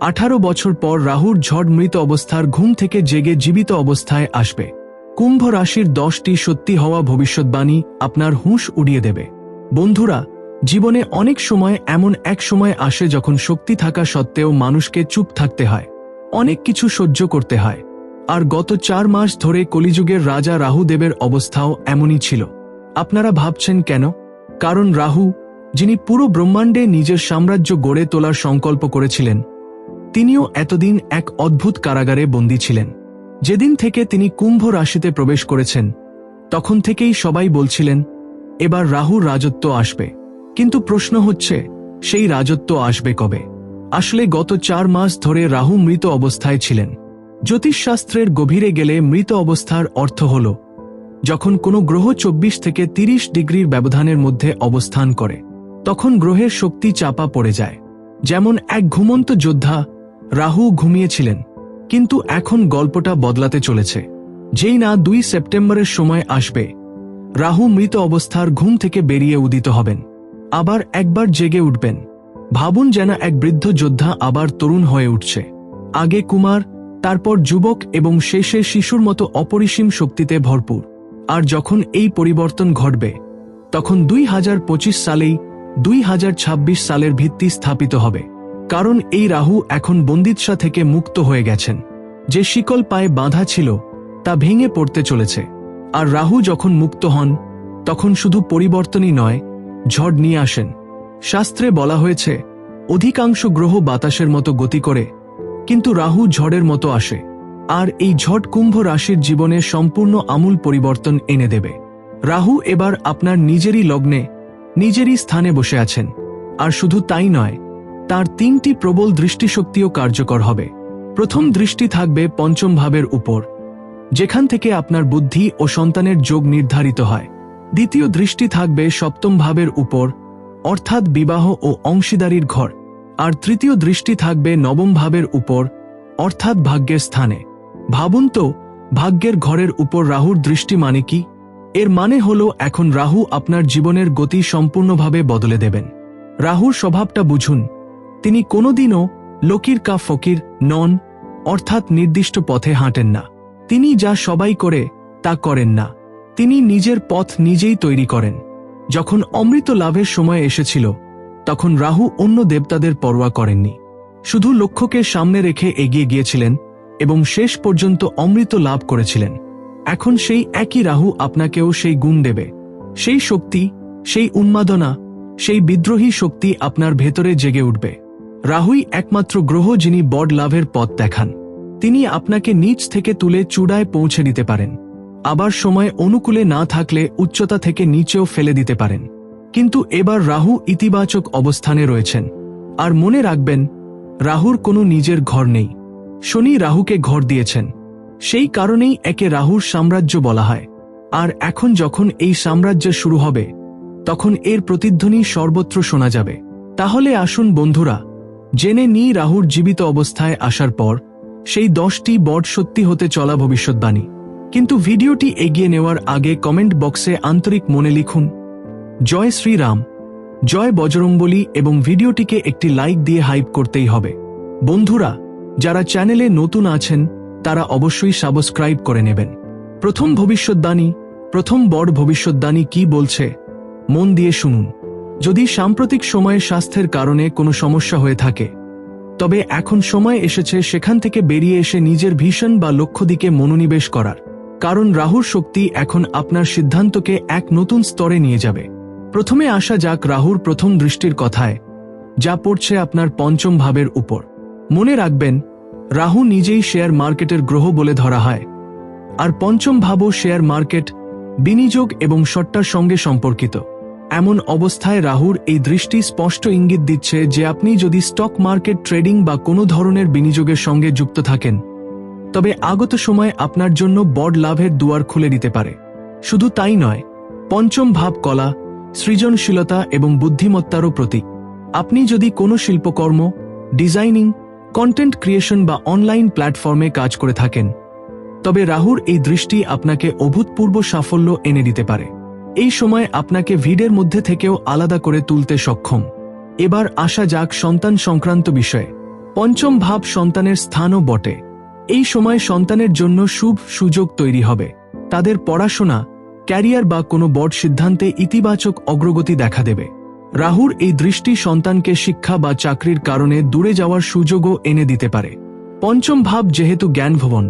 আঠারো বছর পর রাহুর ঝড় মৃত অবস্থার ঘুম থেকে জেগে জীবিত অবস্থায় আসবে। কুম্ভ রাশির দশটি সত্যি হওয়া ভবিষ্যৎবাণী আপনার হুঁশ উড়িয়ে দেবে। বন্ধুরা, জীবনে অনেক সময় এমন এক সময় আসে যখন শক্তি থাকা সত্ত্বেও মানুষকে চুপ থাকতে হয়। অনেক কিছু সহ্য করতে হয়। আর গত চার মাস ধরে কলিযুগের রাজা রাহুদেবের অবস্থাও এমনই ছিল। আপনারা ভাবছেন কেন? কারণ রাহু, যিনি পুরো ব্রহ্মাণ্ডে নিজের সাম্রাজ্য গড়ে তোলার সংকল্প করেছিলেন তিনিও এতদিন এক অদ্ভুত কারাগারে বন্দী ছিলেন। যেদিন থেকে তিনি কুম্ভ রাশিতে প্রবেশ করেছেন, তখন থেকেই সবাই বলছিলেন, এবার রাহুর রাজত্ব আসবে। কিন্তু প্রশ্ন হচ্ছে, সেই রাজত্ব আসবে কবে? আসলে গত চার মাস ধরে রাহু মৃত অবস্থায় ছিলেন। জ্যোতিষশাস্ত্রের গভীরে গেলে মৃত অবস্থার অর্থ হল, যখন কোনো গ্রহ চব্বিশ থেকে ৩০ ডিগ্রির ব্যবধানের মধ্যে অবস্থান করে, তখন গ্রহের শক্তি চাপা পড়ে যায়। যেমন এক ঘুমন্ত যোদ্ধা রাহু ঘুমিয়েছিলেন, কিন্তু এখন গল্পটা বদলাতে চলেছে। যেই না দুই সেপ্টেম্বরের সময় আসবে, রাহু মৃত অবস্থার ঘুম থেকে বেরিয়ে উদিত হবেন। আবার একবার জেগে উঠবেন। ভাবুন যেন এক বৃদ্ধ যোদ্ধা আবার তরুণ হয়ে উঠছে। আগে কুমার, তারপর যুবক এবং শেষে শিশুর মতো অপরিসীম শক্তিতে ভরপুর। আর যখন এই পরিবর্তন ঘটবে, তখন দুই হাজার পঁচিশ সালেই দুই হাজার ছাব্বিশ সালের ভিত্তি স্থাপিত হবে। কারণ এই রাহু এখন বন্দিৎসা থেকে মুক্ত হয়ে গেছেন। যে শিকল পায়ে বাঁধা ছিল, তা ভেঙে পড়তে চলেছে। আর রাহু যখন মুক্ত হন, তখন শুধু পরিবর্তনই নয়, ঝড় নিয়ে আসেন। শাস্ত্রে বলা হয়েছে, অধিকাংশ গ্রহ বাতাসের মতো গতি করে, কিন্তু রাহু ঝড়ের মতো আসে। আর এই ঝড় কুম্ভ রাশির জীবনে সম্পূর্ণ আমূল পরিবর্তন এনে দেবে। রাহু এবার আপনার নিজেরই লগ্নে, নিজেরই স্থানে বসে আছেন। আর শুধু তাই নয় তার তিনটি প্রবল দৃষ্টিশক্তিও কার্যকর হবে। প্রথম দৃষ্টি থাকবে পঞ্চম ভাবের উপর, যেখান থেকে আপনার বুদ্ধি ও সন্তানের যোগ নির্ধারিত হয়। দ্বিতীয় দৃষ্টি থাকবে সপ্তম ভাবের উপর, অর্থাৎ বিবাহ ও অংশীদারির ঘর। আর তৃতীয় দৃষ্টি থাকবে নবম ভাবের উপর, অর্থাৎ ভাগ্যের স্থানে। ভাবুন তো, ভাগ্যের ঘরের উপর রাহুর দৃষ্টি মানে কি? এর মানে হল এখন রাহু আপনার জীবনের গতি সম্পূর্ণভাবে বদলে দেবেন। রাহুর স্বভাবটা বুঝুন। তিনি কোনোদিনও লোকির কা ফকির, নন, অর্থাৎ নির্দিষ্ট পথে হাঁটেন না। তিনি যা সবাই করে, তা করেন না। তিনি নিজের পথ নিজেই তৈরি করেন। যখন অমৃত লাভের সময় এসেছিল, তখন রাহু অন্য দেবতাদের পরোয়া করেননি। শুধু লক্ষ্যকে সামনে রেখে এগিয়ে গিয়েছিলেন এবং শেষ পর্যন্ত অমৃত লাভ করেছিলেন। এখন সেই একই রাহু আপনাকেও সেই গুণ দেবে। সেই শক্তি, সেই উন্মাদনা, সেই বিদ্রোহী শক্তি আপনার ভেতরে জেগে উঠবে। রাহুই একমাত্র গ্রহ যিনি বড লাভের পথ দেখান। তিনি আপনাকে নিচ থেকে তুলে চূড়ায় পৌঁছে দিতে পারেন। আবার সময় অনুকূলে না থাকলে উচ্চতা থেকে নিচেও ফেলে দিতে পারেন। কিন্তু এবার রাহু ইতিবাচক অবস্থানে রয়েছেন। আর মনে রাখবেন, রাহুর কোনো নিজের ঘর নেই। শনি রাহুকে ঘর দিয়েছেন। সেই কারণেই একে রাহুর সাম্রাজ্য বলা হয়। আর এখন যখন এই সাম্রাজ্য শুরু হবে, তখন এর প্রতিধ্বনি সর্বত্র শোনা যাবে। তাহলে আসুন বন্ধুরা জেনে নিই রাহুর জীবিত অবস্থায় আসার পর, সেই দশটি বট সত্যি হতে চলা ভবিষ্যৎবাণী। কিন্তু ভিডিওটি এগিয়ে নেওয়ার আগে কমেন্ট বক্সে আন্তরিক মনে লিখুন, জয় শ্রীরাম, জয় বজরংবলী এবং ভিডিওটিকে একটি লাইক দিয়ে হাইপ করতেই হবে। বন্ধুরা, যারা চ্যানেলে নতুন আছেন, তারা অবশ্যই সাবস্ক্রাইব করে নেবেন। প্রথম ভবিষ্যৎবাণী, প্রথম বড় ভবিষ্যৎবাণী কি বলছে, মন দিয়ে শুনুন। যদি সাম্প্রতিক সময়ে স্বাস্থ্যের কারণে কোনো সমস্যা হয়ে থাকে, তবে এখন সময় এসেছে সেখান থেকে বেরিয়ে এসে নিজের ভীষণ বা লক্ষ্য দিকে মনোনিবেশ করার। কারণ রাহুর শক্তি এখন আপনার সিদ্ধান্তকে এক নতুন স্তরে নিয়ে যাবে। প্রথমে আসা যাক রাহুর প্রথম দৃষ্টির কথায়, যা পড়ছে আপনার পঞ্চম ভাবের উপর। মনে রাখবেন, রাহু নিজেই শেয়ার মার্কেটের গ্রহ বলে ধরা হয়। আর পঞ্চম ভাবও শেয়ার মার্কেট, বিনিয়োগ এবং সট্টার সঙ্গে সম্পর্কিত। এমন অবস্থায় রাহুর এই দৃষ্টি স্পষ্ট ইঙ্গিত দিচ্ছে যে আপনি যদি স্টক মার্কেট ট্রেডিং বা কোনো ধরনের বিনিয়োগের সঙ্গে যুক্ত থাকেন, তবে আগত সময় আপনার জন্য বড় লাভের দুয়ার খুলে দিতে পারে। শুধু তাই নয়, পঞ্চম ভাব কলা, সৃজনশীলতা এবং বুদ্ধিমত্তারও প্রতীক। আপনি যদি কোনো শিল্পকর্ম, ডিজাইনিং, কন্টেন্ট ক্রিয়েশন বা অনলাইন প্ল্যাটফর্মে কাজ করে থাকেন, তবে রাহুর এই দৃষ্টি আপনাকে অভূতপূর্ব সাফল্য এনে দিতে পারে। এই সময় আপনাকে ভিড়ের মধ্যে থেকেও আলাদা করে তুলতে সক্ষম। এবার আসা যাক সন্তান সংক্রান্ত বিষয়ে। পঞ্চম ভাব সন্তানের স্থানও বটে। এই সময় সন্তানের জন্য শুভ সুযোগ তৈরি হবে। তাদের পড়াশোনা, ক্যারিয়ার বা কোনো বড় সিদ্ধান্তে ইতিবাচক অগ্রগতি দেখা দেবে। রাহুর এই দৃষ্টি সন্তানকে শিক্ষা বা চাকরির কারণে দূরে যাওয়ার সুযোগও এনে দিতে পারে। পঞ্চম ভাব যেহেতু জ্ঞান ভবন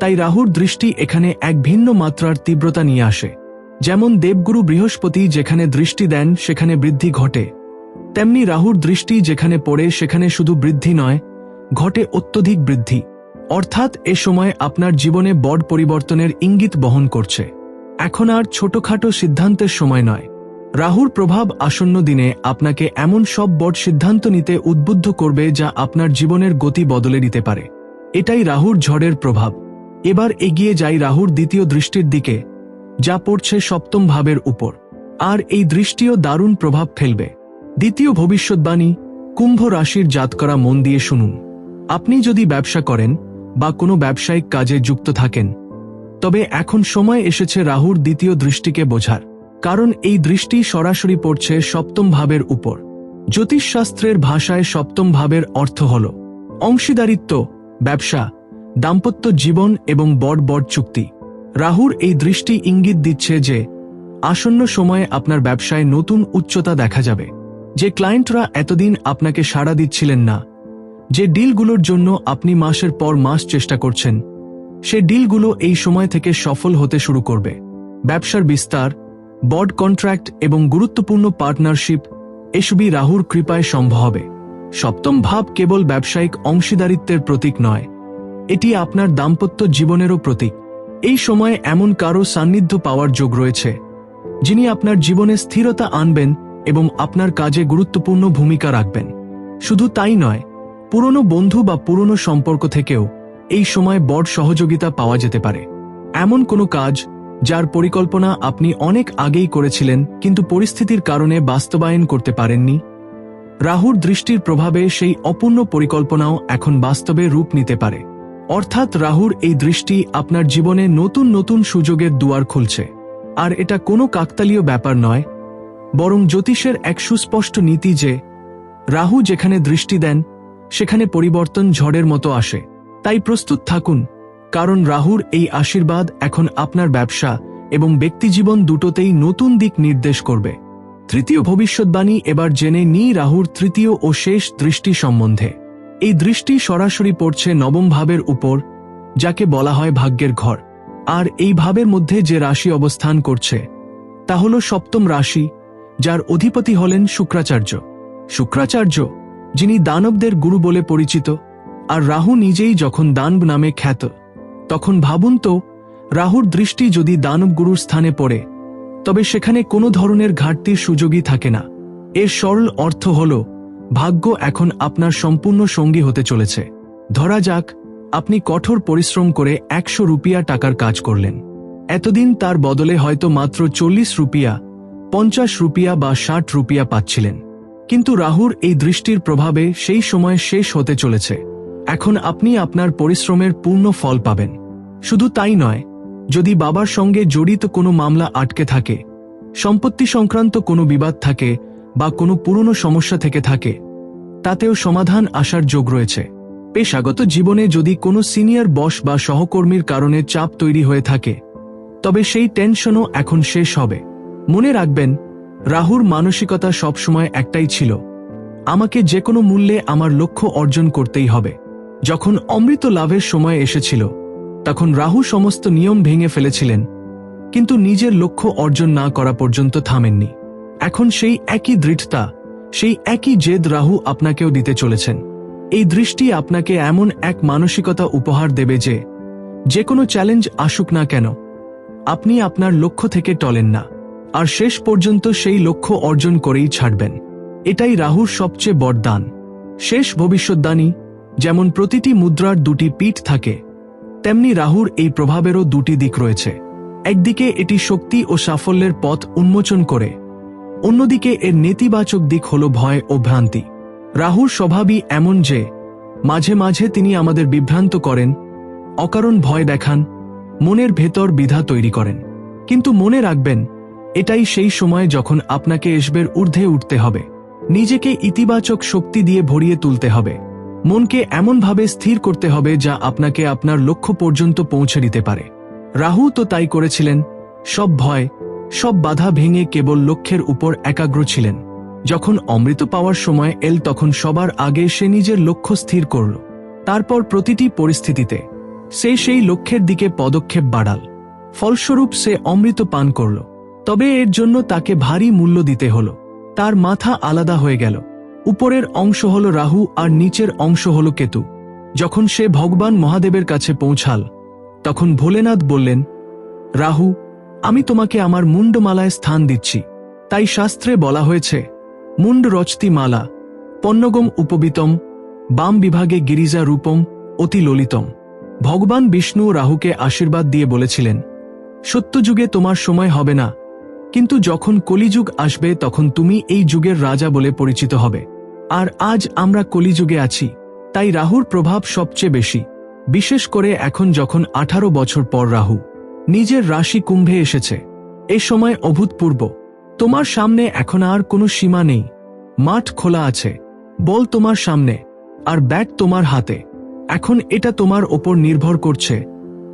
তাই রাহুর দৃষ্টি এখানে এক ভিন্ন মাত্রার তীব্রতা নিয়ে আসে। যেমন দেবগুরু বৃহস্পতি যেখানে দৃষ্টি দেন, সেখানে বৃদ্ধি ঘটে। তেমনি রাহুর দৃষ্টি যেখানে পড়ে, সেখানে শুধু বৃদ্ধি নয়, ঘটে অত্যধিক বৃদ্ধি। অর্থাৎ এ সময় আপনার জীবনে বড় পরিবর্তনের ইঙ্গিত বহন করছে। এখন আর ছোটখাটো সিদ্ধান্তের সময় নয়। রাহুর প্রভাব আসন্ন দিনে আপনাকে এমন সব বড় সিদ্ধান্ত নিতে উদ্বুদ্ধ করবে যা আপনার জীবনের গতি বদলে দিতে পারে। এটাই রাহুর ঝড়ের প্রভাব। এবার এগিয়ে যাই রাহুর দ্বিতীয় দৃষ্টির দিকে। যা পড়ছে সপ্তম ভাবের উপর। আর এই দৃষ্টিও দারুণ প্রভাব ফেলবে। দ্বিতীয় ভবিষ্যৎবাণী, কুম্ভ রাশির জাতকরা মন দিয়ে শুনুন। আপনি যদি ব্যবসা করেন বা কোনো ব্যবসায়িক কাজে যুক্ত থাকেন, তবে এখন সময় এসেছে রাহুর দ্বিতীয় দৃষ্টিকে বোঝার। কারণ এই দৃষ্টি সরাসরি পড়ছে সপ্তম ভাবের উপর। জ্যোতিষশাস্ত্রের ভাষায় সপ্তম ভাবের অর্থ হল অংশীদারিত্ব, ব্যবসা, দাম্পত্য জীবন এবং বড় বড় চুক্তি। রাহুর এই দৃষ্টি ইঙ্গিত দিচ্ছে যে, আসন্ন সময়ে আপনার ব্যবসায় নতুন উচ্চতা দেখা যাবে। যে ক্লায়েন্টরা এতদিন আপনাকে সাড়া দিচ্ছিলেন না, যে ডিলগুলোর জন্য আপনি মাসের পর মাস চেষ্টা করছেন, সে ডিলগুলো এই সময় থেকে সফল হতে শুরু করবে। ব্যবসার বিস্তার বড কন্ট্রাক্ট এবং গুরুত্বপূর্ণ পার্টনারশিপ এসবই রাহুর কৃপায় সম্ভব হবে। সপ্তম ভাব কেবল ব্যবসায়িক অংশীদারিত্বের প্রতীক নয়, এটি আপনার দাম্পত্য জীবনেরও প্রতীক। এই সময়ে এমন কারও সান্নিধ্য পাওয়ার যোগ রয়েছে, যিনি আপনার জীবনে স্থিরতা আনবেন এবং আপনার কাজে গুরুত্বপূর্ণ ভূমিকা রাখবেন। শুধু তাই নয়, পুরনো বন্ধু বা পুরনো সম্পর্ক থেকেও এই সময় বড় সহযোগিতা পাওয়া যেতে পারে। এমন কোনো কাজ যার পরিকল্পনা আপনি অনেক আগেই করেছিলেন, কিন্তু পরিস্থিতির কারণে বাস্তবায়ন করতে পারেননি? রাহুর দৃষ্টির প্রভাবে সেই অপূর্ণ পরিকল্পনাও এখন বাস্তবে রূপ নিতে পারে। অর্থাৎ রাহুর এই দৃষ্টি আপনার জীবনে নতুন নতুন সুযোগের দুয়ার খুলছে। আর এটা কোনো কাকতালীয় ব্যাপার নয়, বরং জ্যোতিষের এক সুস্পষ্ট নীতি যে, রাহু যেখানে দৃষ্টি দেন, সেখানে পরিবর্তন ঝড়ের মতো আসে। তাই প্রস্তুত থাকুন, কারণ রাহুর এই আশীর্বাদ এখন আপনার ব্যবসা এবং ব্যক্তিজীবন দুটোতেই নতুন দিক নির্দেশ করবে। তৃতীয় ভবিষ্যৎবাণী এবার জেনে নিই রাহুর তৃতীয় ও শেষ দৃষ্টি সম্বন্ধে। এই দৃষ্টি সরাসরি পড়ছে নবম ভাবের উপর, যাকে বলা হয় ভাগ্যের ঘর। আর এই ভাবের মধ্যে যে রাশি অবস্থান করছে, তা হল সপ্তম রাশি, যার অধিপতি হলেন শুক্রাচার্য। শুক্রাচার্য, যিনি দানবদের গুরু বলে পরিচিত, আর রাহু নিজেই যখন দানব নামে খ্যাত, তখন ভাবুন তো, রাহুর দৃষ্টি যদি দানব গুরুর স্থানে পড়ে, তবে সেখানে কোনো ধরনের ঘাটতির সুযোগই থাকে না। এর সরল অর্থ হল ভাগ্য এখন আপনার সম্পূর্ণ সঙ্গী হতে চলেছে। ধরা যাক, আপনি কঠোর পরিশ্রম করে একশো রুপিয়া টাকার কাজ করলেন। এতদিন তার বদলে হয়তো মাত্র চল্লিশ রুপিয়া, পঞ্চাশ রুপিয়া বা ষাট রুপিয়া পাচ্ছিলেন। কিন্তু রাহুর এই দৃষ্টির প্রভাবে সেই সময় শেষ হতে চলেছে। এখন আপনি আপনার পরিশ্রমের পূর্ণ ফল পাবেন। শুধু তাই নয়, যদি বাবার সঙ্গে জড়িত কোনো মামলা আটকে থাকে, সম্পত্তি সংক্রান্ত কোনো বিবাদ থাকে বা কোনো পুরনো সমস্যা থেকে থাকে, তাতেও সমাধান আসার যোগ রয়েছে। পেশাগত জীবনে যদি কোনো সিনিয়র বস বা সহকর্মীর কারণে চাপ তৈরি হয়ে থাকে, তবে সেই টেনশনও এখন শেষ হবে। মনে রাখবেন, রাহুর মানসিকতা সবসময় একটাই ছিল, আমাকে যে কোনো মূল্যে আমার লক্ষ্য অর্জন করতেই হবে। যখন অমৃত লাভের সময় এসেছিল, তখন রাহু সমস্ত নিয়ম ভেঙে ফেলেছিলেন, কিন্তু নিজের লক্ষ্য অর্জন না করা পর্যন্ত থামেননি। এখন সেই একই দৃঢ়তা, সেই একই জেদ রাহু আপনাকেও দিতে চলেছেন। এই দৃষ্টি আপনাকে এমন এক মানসিকতা উপহার দেবে যে যে কোনো চ্যালেঞ্জ আসুক না কেন, আপনি আপনার লক্ষ্য থেকে টলেন না, আর শেষ পর্যন্ত সেই লক্ষ্য অর্জন করেই ছাড়বেন। এটাই রাহুর সবচেয়ে বরদান শেষ ভবিষ্যৎদানী যেমন প্রতিটি মুদ্রার দুটি পিঠ থাকে, তেমনি রাহুর এই প্রভাবেরও দুটি দিক রয়েছে। একদিকে এটি শক্তি ও সাফল্যের পথ উন্মোচন করে অন্যদিকে এর নেতিবাচক দিক হল ভয় ও ভ্রান্তি। রাহুর স্বভাবই এমন যে, মাঝে মাঝে তিনি আমাদের বিভ্রান্ত করেন, অকারণ ভয় দেখান, মনের ভেতর বিধা তৈরি করেন। কিন্তু মনে রাখবেন, এটাই সেই সময় যখন আপনাকে এসবের ঊর্ধ্বে উঠতে হবে। নিজেকে ইতিবাচক শক্তি দিয়ে ভরিয়ে তুলতে হবে। মনকে এমনভাবে স্থির করতে হবে যা আপনাকে আপনার লক্ষ্য পর্যন্ত পৌঁছে দিতে পারে। রাহু তো তাই করেছিলেন, সব ভয় সব বাধা ভেঙে কেবল লক্ষ্যের উপর একাগ্র ছিলেন। যখন অমৃত পাওয়ার সময় এল তখন সবার আগে সে নিজের লক্ষ্য স্থির করল। তারপর প্রতিটি পরিস্থিতিতে সে সেই লক্ষ্যের দিকে পদক্ষেপ বাড়াল। ফলস্বরূপ সে অমৃত পান করল। তবে এর জন্য তাকে ভারী মূল্য দিতে হল। তার মাথা আলাদা হয়ে গেল। উপরের অংশ হল রাহু আর নিচের অংশ হল কেতু। যখন সে ভগবান মহাদেবের কাছে পৌঁছাল, তখন ভোলেনাথ বললেন, রাহু আমি তোমাকে আমার মুন্ডমালায় স্থান দিচ্ছি। তাই শাস্ত্রে বলা হয়েছে, মুন্ড রচতি মালা পন্নগম উপবিতম, বাম বিভাগে গিরিজা রূপম, অতি ললিতম। ভগবান বিষ্ণু রাহুকে আশীর্বাদ দিয়ে বলেছিলেন, সত্যযুগে তোমার সময় হবে না, কিন্তু যখন কলিযুগ আসবে তখন তুমি এই যুগের রাজা বলে পরিচিত হবে। আর আজ আমরা কলিযুগে আছি, তাই রাহুর প্রভাব সবচেয়ে বেশি, বিশেষ করে এখন যখন আঠারো বছর পর রাহু। নিজের রাশি কুম্ভে এসেছে। এ সময় অভূতপূর্ব। তোমার সামনে এখন আর কোনো সীমা নেই। মাঠ খোলা আছে। বল তোমার সামনে। আর ব্যাট তোমার হাতে। এখন এটা তোমার ওপর নির্ভর করছে।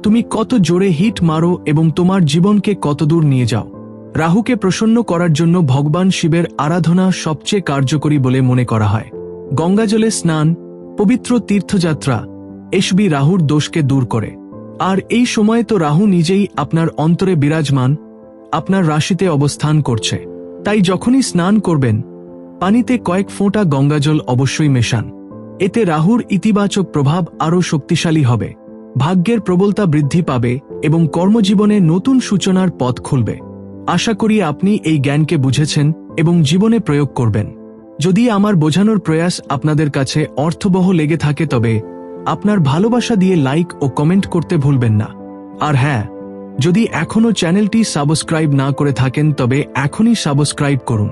তুমি কত জোরে হিট মারো এবং তোমার জীবনকে কতদূর নিয়ে যাও। রাহুকে প্রসন্ন করার জন্য ভগবান শিবের আরাধনা সবচেয়ে কার্যকরী বলে মনে করা হয়। গঙ্গাজলে স্নান, পবিত্র তীর্থযাত্রা, এসবি রাহুর দোষকে দূর করে। আর এই সময়ে তো রাহু নিজেই আপনার অন্তরে বিরাজমান, আপনার রাশিতে অবস্থান করছে। তাই যখনই স্নান করবেন, পানিতে কয়েক ফোঁটা গঙ্গাজল অবশ্যই মেশান। এতে রাহুর ইতিবাচক প্রভাব আরও শক্তিশালী হবে, ভাগ্যের প্রবলতা বৃদ্ধি পাবে এবং কর্মজীবনে নতুন সূচনার পথ খুলবে। আশা করি আপনি এই জ্ঞানকে বুঝেছেন এবং জীবনে প্রয়োগ করবেন। যদি আমার বোঝানোর প্রয়াস আপনাদের কাছে অর্থবহ লেগে থাকে তবে আপনার ভালোবাসা দিয়ে লাইক ও কমেন্ট করতে ভুলবেন না। আর হ্যাঁ যদি এখনও চ্যানেলটি সাবস্ক্রাইব না করে থাকেন, তবে এখনই সাবস্ক্রাইব করুন।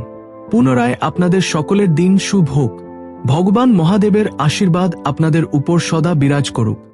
পুনরায় আপনাদের সকলের দিন শুভ হোক। ভগবান মহাদেবের আশীর্বাদ আপনাদের উপর সদা বিরাজ করুক।